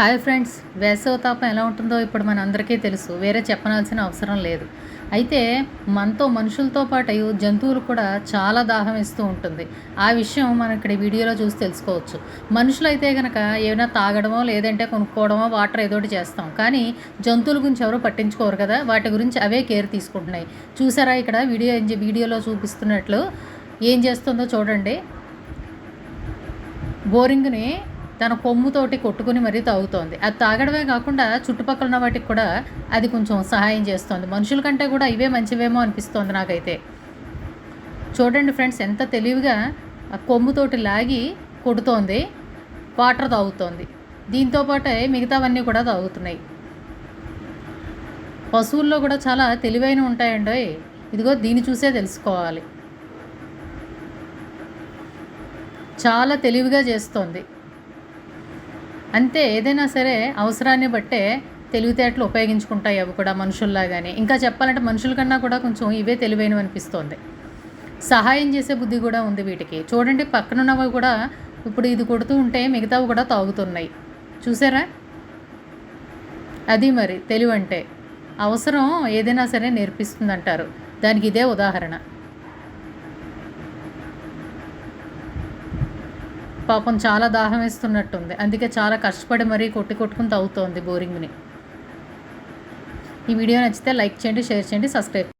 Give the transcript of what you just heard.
Hi friends వేసవి తాపం ఎలా ఉంటుందో ఇప్పుడు మనందరికీ తెలుసు. వేరే చెప్పనాల్సిన అవసరం లేదు. అయితే మనతో మనుషులతో పాటు జంతువులు కూడా చాలా దాహం ఇస్తూ ఉంటుంది. ఆ విషయం మనం ఇక్కడ వీడియోలో చూసి తెలుసుకోవచ్చు. మనుషులు అయితే కనుక ఏమైనా తాగడమో లేదంటే కొనుక్కోవడమో వాటర్ ఏదోటి చేస్తాం. కానీ జంతువుల గురించి ఎవరు పట్టించుకోరు కదా. వాటి గురించి అవే కేర్ తీసుకుంటున్నాయి. చూసారా ఇక్కడ వీడియో వీడియోలో చూపిస్తున్నట్లు ఏం చేస్తుందో చూడండి. బోరింగ్ని తన కొమ్ముతోటి కొట్టుకుని మరీ తాగుతోంది. అది తాగడమే కాకుండా చుట్టుపక్కల ఉన్న వాటికి కూడా అది కొంచెం సహాయం చేస్తుంది. మనుషుల కంటే కూడా ఇవే మంచివేమో అనిపిస్తోంది నాకైతే. చూడండి ఫ్రెండ్స్ ఎంత తెలివిగా ఆ కొమ్ముతోటి లాగి కొడుతోంది వాటర్ తాగుతోంది. దీంతో పాటే మిగతావన్నీ కూడా తాగుతున్నాయి. పశువుల్లో కూడా చాలా తెలివైన ఉంటాయండి. ఇదిగో దీన్ని చూసే తెలుసుకోవాలి. చాలా తెలివిగా చేస్తోంది. అంతే ఏదైనా సరే అవసరాన్ని బట్టే తెలివితేటలు ఉపయోగించుకుంటాయి అవి కూడా మనుషుల్లాగానే. ఇంకా చెప్పాలంటే మనుషుల కన్నా కూడా కొంచెం ఇవే తెలివైనవి అనిపిస్తోంది. సహాయం చేసే బుద్ధి కూడా ఉంది వీటికి. చూడండి పక్కనున్నవి కూడా ఇప్పుడు ఇది కొడుతూ ఉంటే మిగతావి కూడా తాగుతున్నాయి. చూసారా? అది మరి తెలివంటే. అవసరం ఏదైనా సరే నేర్పిస్తుందంటారు. దానికి ఇదే ఉదాహరణ. పాపం చాలా దాహం వేస్తున్నట్టుంది. అందుకే చాలా కష్టపడి మరీ కొట్టి కొట్టుకుని తాగుతోంది బోరింగ్ని. ఈ వీడియో నచ్చితే లైక్ చేయండి షేర్ చేయండి సబ్స్క్రైబ్